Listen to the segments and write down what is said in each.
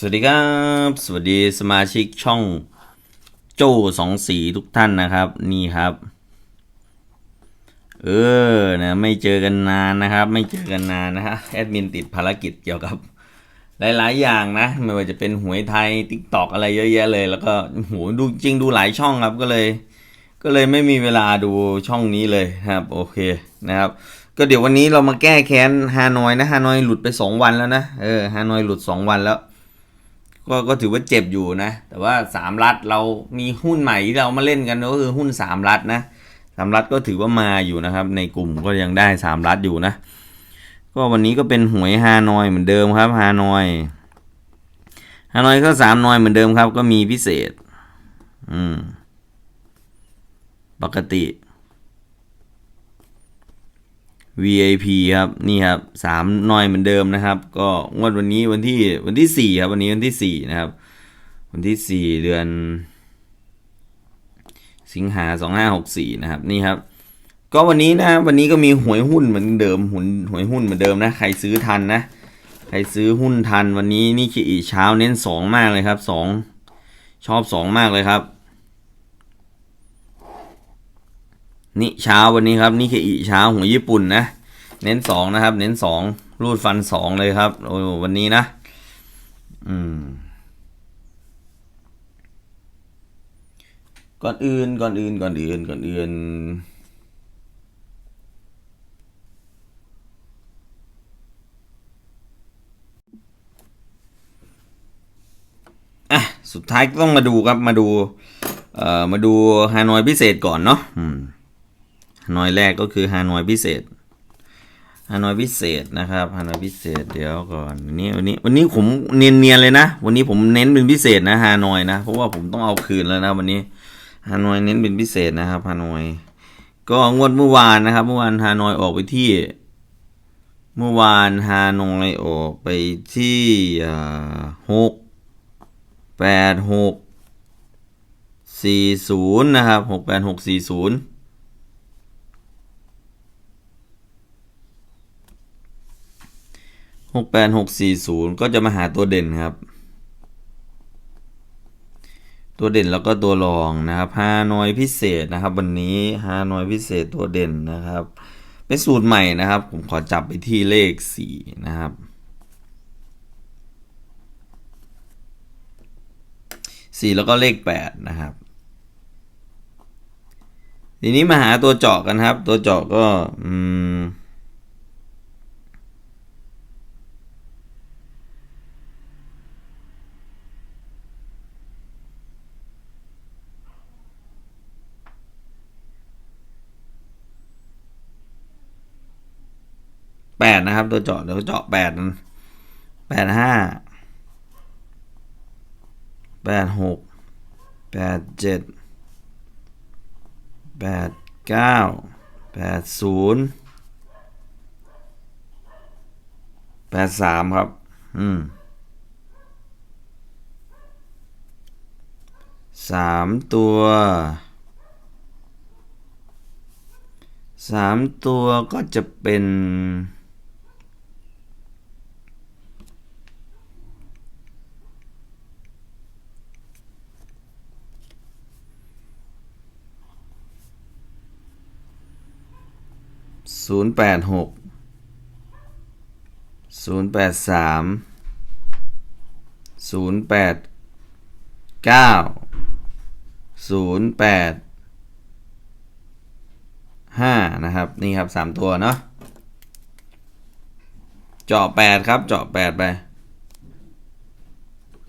สวัสดีครับ สวัสดีสมาชิกช่องโจ้สองสีทุกท่านนะครับ นี่ครับ เออนะไม่เจอกันนานนะครับ ไม่เจอกันนานนะฮะแอดมินติดภารกิจเกี่ยวกับ หลาย ๆ อย่างนะ ไม่ว่าจะเป็นหวยไทยทิกตอกอะไรเยอะแยะเลย แล้วก็โหดูจริงดูหลายช่องครับก็เลย ก็เลยไม่มีเวลาดูช่องนี้เลยครับ โอเคนะครับก็เดี๋ยววันนี้เรามาแก้แค้นฮานอยนะฮานอยหลุดไปสองวันแล้วนะเออฮานอยหลุดสองวันแล้ว ก็ก็ถือว่าเจ็บอยู่นะ แต่ว่าสามรัฐเรามีหุ้นใหม่ที่เรามาเล่นกันก็คือหุ้นสามรัฐนะสามรัฐก็ถือว่ามาอยู่นะครับ ในกลุ่มก็ยังได้สามรัฐอยู่นะ ก็วันนี้ก็เป็นหวยฮานอยเหมือนเดิมครับฮานอยฮานอยก็สามนอยเหมือนเดิมครับ ก็มีพิเศษ อืม ปกติ VIP ครับนี่ครับสามหน่อยเหมือนเดิมนะครับ ก็งวดวันนี้วันที่วันที่สี่ครับวันนี้วันที่สี่นะครับ วันที่สี่เดือน สิงหาสองห้าหกสี่นะครับนี่ครับ ก็วันนี้นะวันนี้ก็มีหวยหุ้นเหมือนเดิมหุนหวยหุ้นเหมือนเดิมนะใครซื้อทันนะใครซื้อหุ้นทันวันนี้นี่ขีอีเช้าเน้นสองมากเลยครับสองชอบสองมากเลยครับ นี่เช้าวันนี้ครับนี่คืออีเช้าหัวญี่ปุ่นนะ เน้นสองนะครับ เน้นสองรูดฟันสองเลยครับโอ้วันนี้นะ อืม ก่อนอื่นก่อนอื่นก่อนอื่นก่อนอื่นอะสุดท้ายก็ต้องมาดูครับมาดู เอ่อมาดูฮานอยพิเศษก่อนเนาะอืม ฮานอยแรกก็คือฮานอยพิเศษฮานอยพิเศษนะครับฮานอยพิเศษเดี๋ยวก่อนวันนี้วันนี้วันนี้ผมเนียนเนียนๆเลยนะ วันนี้ผมเน้นเป็นพิเศษนะฮานอยนะ เพราะว่าผมต้องเอาคืนแล้วนะวันนี้ฮานอยเน้นเป็นพิเศษนะครับฮานอย ก็งวดเมื่อวานนะครับ เมื่อวานฮานอยออกไปที่ เมื่อวานฮานอยออกไปที่หกแปดหกสี่ศูนย์นะครับหกแปดหกสี่ศูนย์ หกแปดหกสี่ศูนย์ก็จะมาหาตัวเด่นครับ ตัวเด่นแล้วก็ตัวรองนะครับฮานอยพิเศษนะครับ วันนี้ฮานอยพิเศษตัวเด่นนะครับ เป็นสูตรใหม่นะครับ ผมขอจับไปที่เลขสี่นะครับสี่แล้วก็เลขแปดนะครับทีนี้มาหาตัวเจาะกันครับ ตัวเจาะก็ อืม แปดนะครับ ตัวเจาะเดี๋ยวเจาะแปดแปดห้าแปดหกแปดเจ็ดแปดเก้าแปดศูนย์แปดสามครับ อืมสามตัวสามตัวก็จะเป็น ศูนย์แปดหกศูนย์แปดสามศูนย์แปดเก้าศูนย์แปดห้านะครับ นี่ครับสามตัวเนาะเจาะแปดครับเจาะแปดไป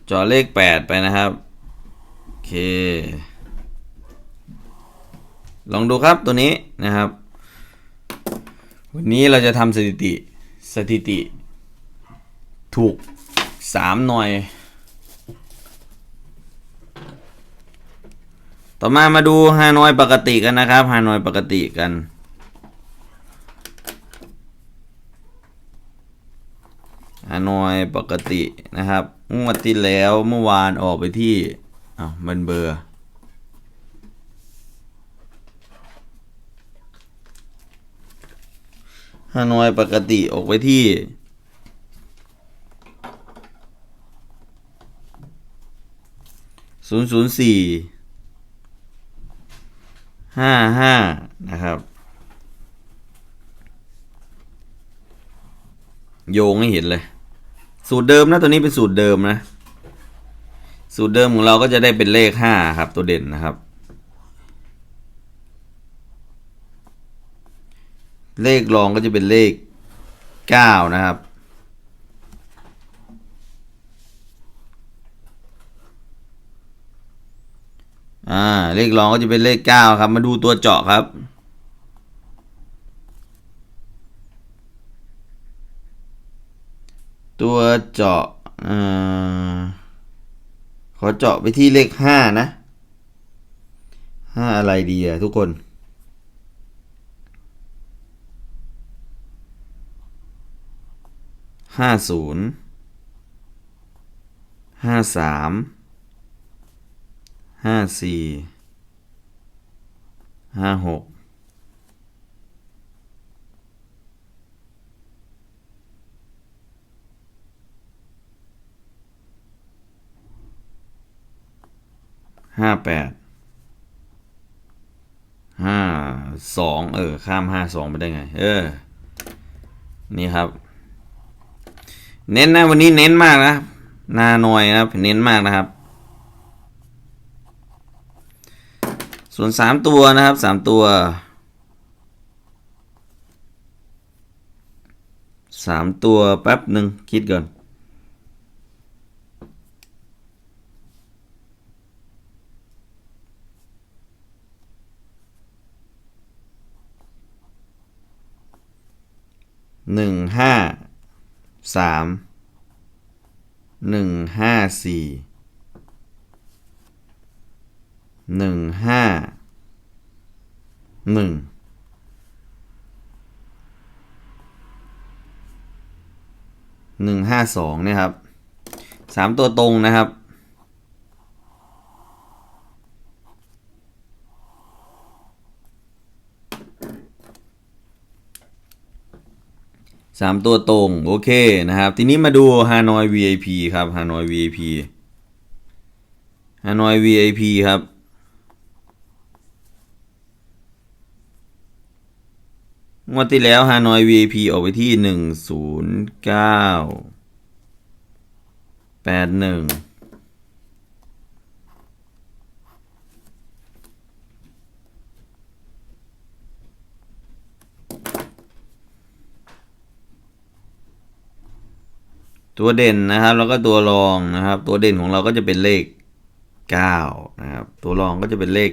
เจาะเลขแปดไปนะครับโอเค ลองดูครับตัวนี้นะครับ วันนี้เราจะทำสถิติสถิติ ถูกสามหน่วย ต่อมามาดูฮานอยปกติกันนะครับฮานอยปกติกัน ฮานอยปกตินะครับงวดที่แล้วเมื่อวานออกไปที่อ้าวมันเบอร์ ฮานอยปกติออกไปที่ศูนย์ศูนย์สี่ห้าห้านะครับ โยงให้เห็นเลย สูตรเดิมนะตัวนี้เป็นสูตรเดิมนะ สูตรเดิมของเราก็จะได้เป็นเลขห้าครับตัวเด่นนะครับ เลขรองก็จะเป็นเลขเก้านะครับ อ่า เลขรองก็จะเป็นเลขเก้าครับ มาดูตัวเจาะครับ ตัวเจาะอ่าขอเจาะไปที่เลขห้านะห้าอะไรดีอะทุกคน ห้าศูนย์ห้าสามห้าสี่ห้าหกห้าแปดห้าสองเออ ข้ามห้าสองไปได้ไง เออ นี่ครับ เน้นนะวันนี้เน้นมากนะนาหน่อยนะครับเน้นมากนะครับ ส่วนสามตัวนะครับสามตัวสามตัวแป๊บหนึ่งคิดก่อนหนึ่งห้า สามหนึ่งห้าสี่หนึ่งห้าหนึ่งหนึ่งห้าสองเนี่ยครับสามตัวตรงนะครับ สามตัวตรง โอเคนะครับ ทีนี้มาดูฮานอย VIP ครับฮานอย VIP ฮานอย VIP ครับ งวดที่แล้วฮานอย VIP ออกไปที่หนึ่งศูนย์เก้าแปดหนึ่ง ตัวเด่นนะครับ แล้วก็ตัวรองนะครับ ตัวเด่นของเราก็จะเป็นเลขเก้านะครับ ตัวรองก็จะเป็นเลข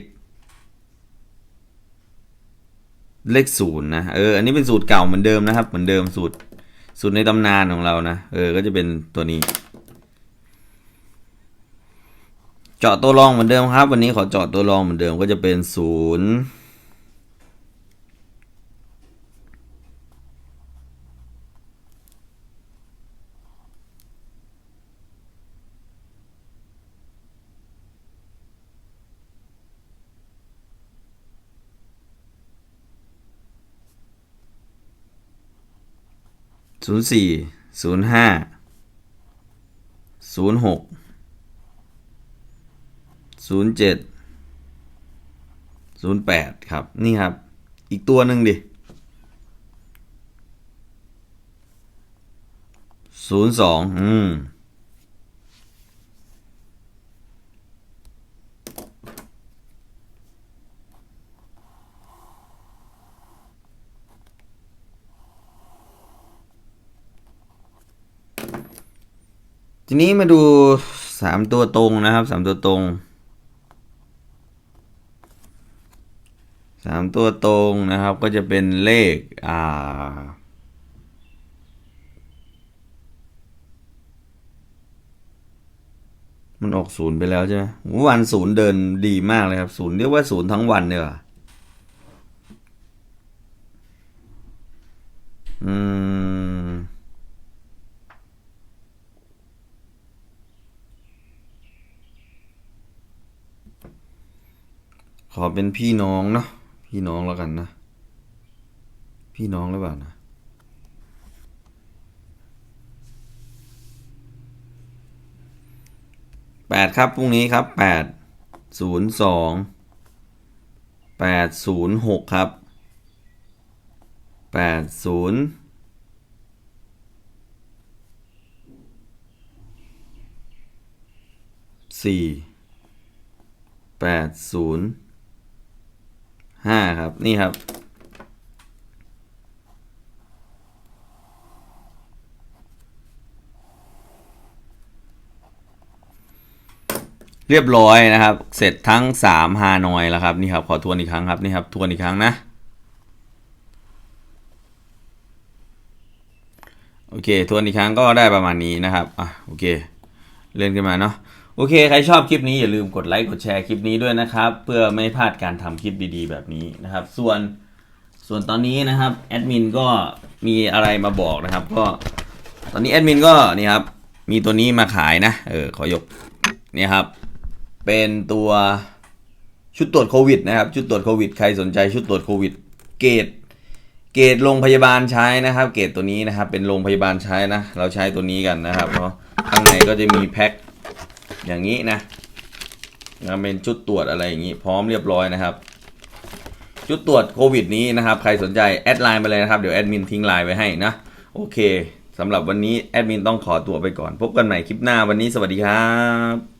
เลขศูนย์นะ เออ อันนี้เป็นสูตรเก่าเหมือนเดิมนะครับ เหมือนเดิมสูตร สูตรในตำนานของเรานะ เออ ก็จะเป็นตัวนี้ เจาะตัวรองเหมือนเดิมครับ วันนี้ขอเจาะตัวรองเหมือนเดิมก็จะเป็นศูนย์ ศูนย์สี่ศูนย์ห้าศูนย์หกศูนย์เจ็ดศูนย์แปดครับ นี่ครับ อีกตัวหนึ่งดิศูนย์สองอืม ทีนี้มาดูสามตัวตรงนะครับสามตัวตรงสามตัวตรงนะครับก็จะเป็นเลขอ่ามันออกศูนย์ไปแล้วใช่ไหมเมื่อวันศูนย์เดินดีมากเลยครับศูนย์เรียกว่าศูนย์ทั้งวันเนี่ยว่ะอืม ขอ เป็นพี่น้องเนาะพี่น้องแล้วกันนะ พี่น้องหรือเปล่านะแปดครับพรุ่งนี้ครับแปดศูนย์สองแปดศูนย์หกครับแปดศูนย์สี่แปดศูนย์ ห้าครับ นี่ครับ เรียบร้อยนะครับ เสร็จทั้ง3ฮานอยแล้วครับ นี่ครับ ขอทวนอีกครั้งครับ นี่ครับ ทวนอีกครั้งนะ โอเค ทวนอีกครั้งก็ได้ประมาณนี้นะครับ อะ โอเค เลื่อนขึ้นมาเนาะ โอเค ใครชอบคลิปนี้อย่าลืมกดไลค์กดแชร์คลิปนี้ด้วยนะครับ เพื่อไม่พลาดการทำคลิปดีๆ แบบนี้นะครับ ส่วนส่วนตอนนี้นะครับแอดมินก็มีอะไรมาบอกนะครับ ก็ตอนนี้แอดมินก็นี่ครับมีตัวนี้มาขายนะ เออขอยกนี่ครับ เป็นตัวชุดตรวจโควิดนะครับชุดตรวจโควิดใครสนใจชุดตรวจโควิด เกรดเกรดโรงพยาบาลใช้นะครับ เกรดตัวนี้นะครับ เป็นโรงพยาบาลใช้นะ เราใช้ตัวนี้กันนะครับเนาะข้างในก็จะมีแพ็ค อย่างนี้นะนะเป็นชุดตรวจอะไรอย่างนี้ พร้อมเรียบร้อยนะครับ ชุดตรวจโควิดนี้นะครับ ใครสนใจแอดไลน์ไปเลยนะครับ เดี๋ยวแอดมินทิ้งไลน์ไว้ให้นะ โอเคสำหรับวันนี้แอดมินต้องขอตัวไปก่อน พบกันใหม่คลิปหน้าวันนี้สวัสดีครับ